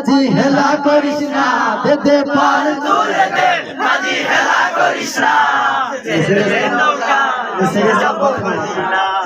মাঝি হেলা করিস না দে দে পাল তুলে দে মাঝি হেলা করিস না ছেড়ে দে নৌকা Sige, যাব মদিনা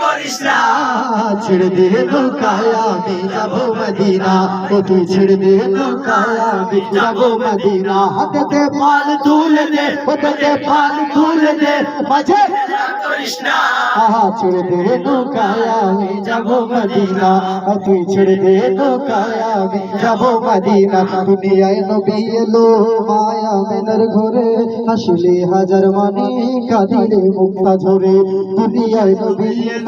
করিস না। ছেড়ে দে নৌকায় আমি যাব মদিনা। ও তুই ছেড়ে দে নৌকায় আমি যাব মদিনা। হাতে পাল তুলে দে হাতে পাল তুলে দে মাঝে করিস না। ছেড়ে দে নৌকায় আমি যাব মদিনা। ও তুই ছেড়ে দে নৌকায় আমি যাব মদিনা। দুনিয়ায় নবী এলো মায়া মেনার ঘরে। হাসিলে হাজার মানি কাঁদিলে মুক্তা ঝরে। দুনিয়ায় নবী এলো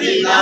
Navidad.